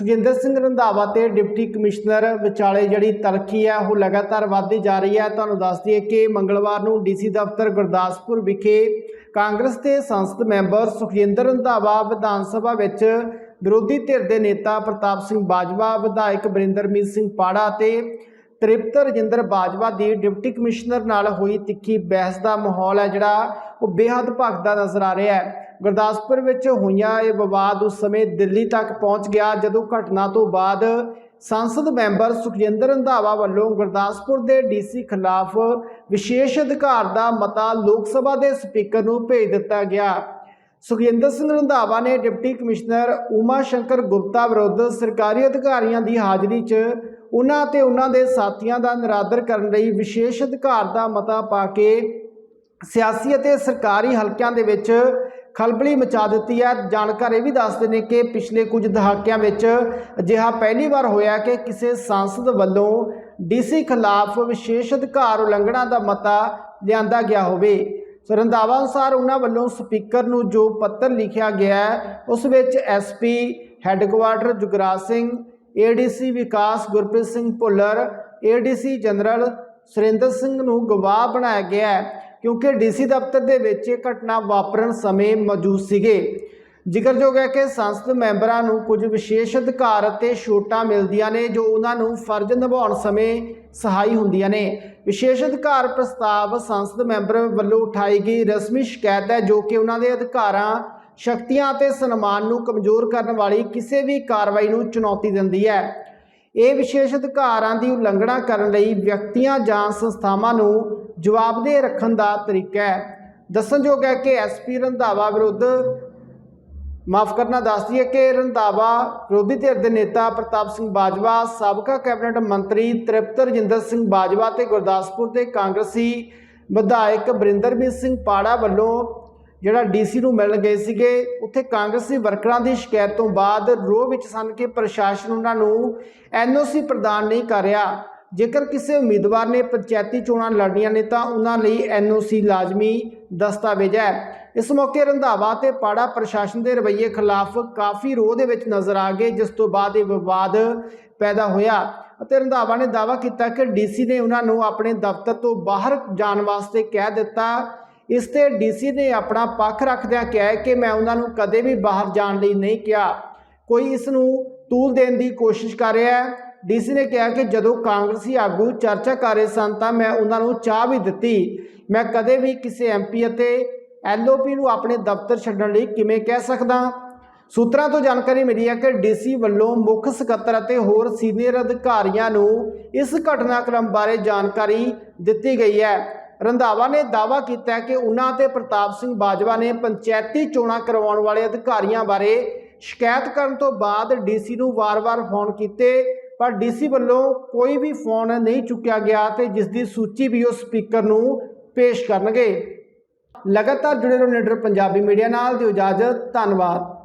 ਸੁਖਿੰਦਰ ਸਿੰਘ ਰੰਧਾਵਾ ਤੇ deputy commissioner ਵਿਚਾਲੇ ਜਿਹੜੀ ਤਲਖੀ ਹੈ ਉਹ ਲਗਾਤਾਰ ਵੱਧਦੀ ਜਾ ਰਹੀ ਹੈ ਤੁਹਾਨੂੰ ਦੱਸ ਦਈਏ ਕਿ ਮੰਗਲਵਾਰ ਨੂੰ ਡੀਸੀ ਦਫ਼ਤਰ ਗੁਰਦਾਸਪੁਰ ਵਿਖੇ ਕਾਂਗਰਸ ਦੇ ਸੰਸਦ ਮੈਂਬਰ ਸੁਖਜਿੰਦਰ ਰੰਧਾਵਾ ਵਿਧਾਨ ਸਭਾ ਵਿੱਚ ਵਿਰੋਧੀ ਧਿਰ ਦੇ ਨੇਤਾ ਪ੍ਰਤਾਪ ਸਿੰਘ ਬਾਜਵਾ, ਵਿਧਾਇਕ ਬਰਿੰਦਰਮੀਤ ਸਿੰਘ ਪਾੜਾ ਅਤੇ ਤ੍ਰਿਪਤ ਰਜਿੰਦਰ ਬਾਜਵਾ ਦੀ ਡਿਪਟੀ ਕਮਿਸ਼ਨਰ ਨਾਲ ਹੋਈ ਤਿੱਖੀ ਬਹਿਸ ਦਾ ਮਾਹੌਲ ਹੈ, ਜਿਹੜਾ ਉਹ ਬੇਹੱਦ ਭਖਦਾ ਨਜ਼ਰ ਆ ਰਿਹਾ ਹੈ। ਗੁਰਦਾਸਪੁਰ ਵਿੱਚ ਹੋਈਆਂ ਇਹ ਵਿਵਾਦ ਉਸ ਸਮੇਂ ਦਿੱਲੀ ਤੱਕ ਪਹੁੰਚ ਗਿਆ, ਜਦੋਂ ਘਟਨਾ ਤੋਂ ਬਾਅਦ ਸੰਸਦ ਮੈਂਬਰ ਸੁਖਜਿੰਦਰ ਰੰਧਾਵਾ ਵੱਲੋਂ ਗੁਰਦਾਸਪੁਰ ਦੇ ਡੀਸੀ ਖਿਲਾਫ ਵਿਸ਼ੇਸ਼ ਅਧਿਕਾਰ ਦਾ ਮਤਾ ਲੋਕ ਸਭਾ ਦੇ ਸਪੀਕਰ ਨੂੰ ਭੇਜ ਦਿੱਤਾ ਗਿਆ। ਸੁਖਜਿੰਦਰ ਸਿੰਘ ਰੰਧਾਵਾ ਨੇ ਡਿਪਟੀ ਕਮਿਸ਼ਨਰ ਉਮਾ ਸ਼ੰਕਰ ਗੁਪਤਾ ਵਿਰੁੱਧ ਸਰਕਾਰੀ ਅਧਿਕਾਰੀਆਂ ਦੀ ਹਾਜ਼ਰੀ 'ਚ ਉਹਨਾਂ ਤੇ ਉਹਨਾਂ ਦੇ ਸਾਥੀਆਂ ਦਾ ਨਿਰਾਦਰ ਕਰਨ ਲਈ ਵਿਸ਼ੇਸ਼ ਅਧਿਕਾਰ ਦਾ ਮਤਾ ਪਾ ਕੇ ਸਿਆਸੀ ਅਤੇ ਸਰਕਾਰੀ ਹਲਕਿਆਂ ਦੇ ਵਿੱਚ ਖਲਬਲੀ ਮਚਾ ਦਿੱਤੀ ਹੈ। ਜਾਣਕਾਰ ਇਹ ਵੀ ਦੱਸਦੇ ਨੇ ਕਿ ਪਿਛਲੇ ਕੁਝ ਦਹਾਕਿਆਂ ਵਿੱਚ ਅਜਿਹਾ ਪਹਿਲੀ ਵਾਰ ਹੋਇਆ ਕਿ ਕਿਸੇ ਸੰਸਦ ਵੱਲੋਂ ਡੀਸੀ ਖਿਲਾਫ ਵਿਸ਼ੇਸ਼ ਅਧਿਕਾਰ ਉਲੰਘਣਾ ਦਾ ਮਤਾ ਲਿਆਂਦਾ ਗਿਆ ਹੋਵੇ। ਸੋ ਰੰਧਾਵਾ ਅਨੁਸਾਰ ਉਹਨਾਂ ਵੱਲੋਂ ਸਪੀਕਰ ਨੂੰ ਜੋ ਪੱਤਰ ਲਿਖਿਆ ਗਿਆ ਉਸ ਵਿੱਚ SP headquarter Jugraj Singh ADC ਵਿਕਾਸ ਗੁਰਪ੍ਰੀਤ ਸਿੰਘ ਭੁੱਲਰ, ਏਡੀਸੀ ਜਨਰਲ ਸੁਰਿੰਦਰ ਸਿੰਘ ਨੂੰ ਗਵਾਹ ਬਣਾਇਆ ਗਿਆ ਹੈ ਕਿਉਂਕਿ ਡੀਸੀ ਦਫ਼ਤਰ ਦੇ ਵਿੱਚ ਇਹ ਘਟਨਾ ਵਾਪਰਨ ਸਮੇਂ ਮੌਜੂਦ ਸੀਗੇ। ਜ਼ਿਕਰਯੋਗ ਹੈ ਕਿ ਸੰਸਦ ਮੈਂਬਰਾਂ ਨੂੰ ਕੁਝ ਵਿਸ਼ੇਸ਼ ਅਧਿਕਾਰ ਅਤੇ ਛੋਟਾਂ ਮਿਲਦੀਆਂ ਨੇ ਜੋ ਉਹਨਾਂ ਨੂੰ ਫਰਜ਼ ਨਿਭਾਉਣ ਸਮੇਂ ਸਹਾਈ ਹੁੰਦੀਆਂ ਨੇ। ਵਿਸ਼ੇਸ਼ ਅਧਿਕਾਰ ਪ੍ਰਸਤਾਵ ਸੰਸਦ ਮੈਂਬਰ ਵੱਲੋਂ ਉਠਾਈ ਗਈ ਰਸਮੀ ਸ਼ਿਕਾਇਤ ਹੈ ਜੋ ਕਿ ਉਹਨਾਂ ਦੇ ਅਧਿਕਾਰਾਂ ਸ਼ਕਤੀਆਂ ਅਤੇ ਸਨਮਾਨ ਨੂੰ ਕਮਜ਼ੋਰ ਕਰਨ ਵਾਲੀ ਕਿਸੇ ਵੀ ਕਾਰਵਾਈ ਨੂੰ ਚੁਣੌਤੀ ਦਿੰਦੀ ਹੈ। ਇਹ ਵਿਸ਼ੇਸ਼ ਅਧਿਕਾਰਾਂ ਦੀ ਉਲੰਘਣਾ ਕਰਨ ਲਈ ਵਿਅਕਤੀਆਂ ਜਾਂ ਸੰਸਥਾਵਾਂ ਨੂੰ ਜਵਾਬਦੇਹ ਰੱਖਣ ਦਾ ਤਰੀਕਾ ਹੈ। ਦੱਸਣਯੋਗ ਹੈ ਕਿ ਐਸਪੀ ਰੰਧਾਵਾ ਵਿਰੁੱਧ, ਮਾਫ ਕਰਨਾ ਦੱਸਦੀ ਹੈ ਕਿ ਰੰਧਾਵਾ ਵਿਰੋਧੀ ਧਿਰ ਦੇ ਨੇਤਾ ਪ੍ਰਤਾਪ ਸਿੰਘ ਬਾਜਵਾ, ਸਾਬਕਾ ਕੈਬਨਿਟ ਮੰਤਰੀ ਤ੍ਰਿਪਤ ਰਜਿੰਦਰ ਸਿੰਘ ਬਾਜਵਾ ਤੇ ਗੁਰਦਾਸਪੁਰ ਦੇ ਕਾਂਗਰਸੀ ਵਿਧਾਇਕ ਬਰਿੰਦਰਬੀਰ ਸਿੰਘ ਪਾੜਾ ਵੱਲੋਂ ਜਿਹੜਾ ਡੀਸੀ ਨੂੰ ਮਿਲਣ ਗਏ ਸੀਗੇ, ਉੱਥੇ ਕਾਂਗਰਸੀ ਵਰਕਰਾਂ ਦੀ ਸ਼ਿਕਾਇਤ ਤੋਂ ਬਾਅਦ ਰੋਹ ਵਿੱਚ ਸਨ ਕਿ ਪ੍ਰਸ਼ਾਸਨ ਉਹਨਾਂ ਨੂੰ ਐਨਓਸੀ ਪ੍ਰਦਾਨ ਨਹੀਂ ਕਰ ਰਿਹਾ। ਜੇਕਰ ਕਿਸੇ ਉਮੀਦਵਾਰ ਨੇ ਪੰਚਾਇਤੀ ਚੋਣਾਂ ਲੜਨੀਆਂ ਨੇ ਤਾਂ ਉਹਨਾਂ ਲਈ ਐਨਓਸੀ ਲਾਜ਼ਮੀ ਦਸਤਾਵੇਜ਼ ਹੈ। ਇਸ ਮੌਕੇ ਰੰਧਾਵਾ ਤੇ ਪਾੜਾ ਪ੍ਰਸ਼ਾਸਨ ਦੇ ਰਵੱਈਏ ਖਿਲਾਫ ਕਾਫੀ ਰੋਹ ਦੇ ਵਿੱਚ ਨਜ਼ਰ ਆ ਗਏ, ਜਿਸ ਤੋਂ ਬਾਅਦ ਇਹ ਵਿਵਾਦ ਪੈਦਾ ਹੋਇਆ ਅਤੇ ਰੰਧਾਵਾ ਨੇ ਦਾਅਵਾ ਕੀਤਾ ਕਿ ਡੀਸੀ ਨੇ ਉਹਨਾਂ ਨੂੰ ਆਪਣੇ ਦਫ਼ਤਰ ਤੋਂ ਬਾਹਰ ਜਾਣ ਵਾਸਤੇ ਕਹਿ ਦਿੱਤਾ ਇਸ ਤੇ ਡੀਸੀ ਨੇ ਆਪਣਾ ਪੱਖ ਰੱਖਦਿਆਂ ਕਿਹਾ ਕਿ ਮੈਂ ਉਹਨਾਂ ਨੂੰ ਕਦੇ ਵੀ ਬਾਹਰ ਜਾਣ ਲਈ ਨਹੀਂ ਕਿਹਾ। ਕੋਈ ਇਸ ਨੂੰ ਤੂਲ ਦੇਣ ਦੀ ਕੋਸ਼ਿਸ਼ ਕਰ ਰਿਹਾ ਹੈ। ਡੀਸੀ ਨੇ ਕਿਹਾ ਕਿ ਜਦੋਂ ਕਾਂਗਰਸੀ ਆਗੂ ਚਰਚਾ ਕਰ ਰਹੇ ਸਨ ਤਾਂ ਮੈਂ ਉਹਨਾਂ ਨੂੰ ਚਾਹ ਵੀ ਦਿੱਤੀ। ਮੈਂ ਕਦੇ ਵੀ ਕਿਸੇ ਐਮਪੀ ਅਤੇ ਐਲਓਪੀ ਨੂੰ ਆਪਣੇ ਦਫ਼ਤਰ ਛੱਡਣ ਲਈ ਕਿਵੇਂ ਕਹਿ ਸਕਦਾ? ਸੂਤਰਾਂ ਤੋਂ ਜਾਣਕਾਰੀ ਮਿਲੀ ਹੈ ਕਿ ਡੀਸੀ ਵੱਲੋਂ ਮੁੱਖ ਸਕੱਤਰ ਅਤੇ ਹੋਰ ਸੀਨੀਅਰ ਅਧਿਕਾਰੀਆਂ ਨੂੰ ਇਸ ਘਟਨਾਕ੍ਰਮ ਬਾਰੇ ਜਾਣਕਾਰੀ ਦਿੱਤੀ ਗਈ ਹੈ। ਰੰਧਾਵਾ ਨੇ ਦਾਅਵਾ ਕੀਤਾ ਕਿ ਉਹਨਾਂ ਤੇ ਪ੍ਰਤਾਪ ਸਿੰਘ ਬਾਜਵਾ ਨੇ ਪੰਚਾਇਤੀ ਚੋਣਾਂ ਕਰਵਾਉਣ ਵਾਲੇ ਅਧਿਕਾਰੀਆਂ ਬਾਰੇ ਸ਼ਿਕਾਇਤ ਕਰਨ ਤੋਂ ਬਾਅਦ ਡੀਸੀ ਨੂੰ ਵਾਰ-ਵਾਰ ਫੋਨ ਕੀਤੇ, ਪਰ ਡੀਸੀ ਵੱਲੋਂ ਕੋਈ ਵੀ ਫੋਨ ਨਹੀਂ ਚੁੱਕਿਆ ਗਿਆ ਤੇ ਜਿਸ ਦੀ ਸੂਚੀ ਵੀ ਉਹ ਸਪੀਕਰ ਨੂੰ ਪੇਸ਼ ਕਰਨਗੇ। ਲਗਾਤਾਰ ਜੁੜੇ ਰਹੋ ਨੀਡਰ ਪੰਜਾਬੀ ਮੀਡੀਆ ਨਾਲ, ਦਿਓ ਇਜਾਜ਼ਤ, ਧੰਨਵਾਦ।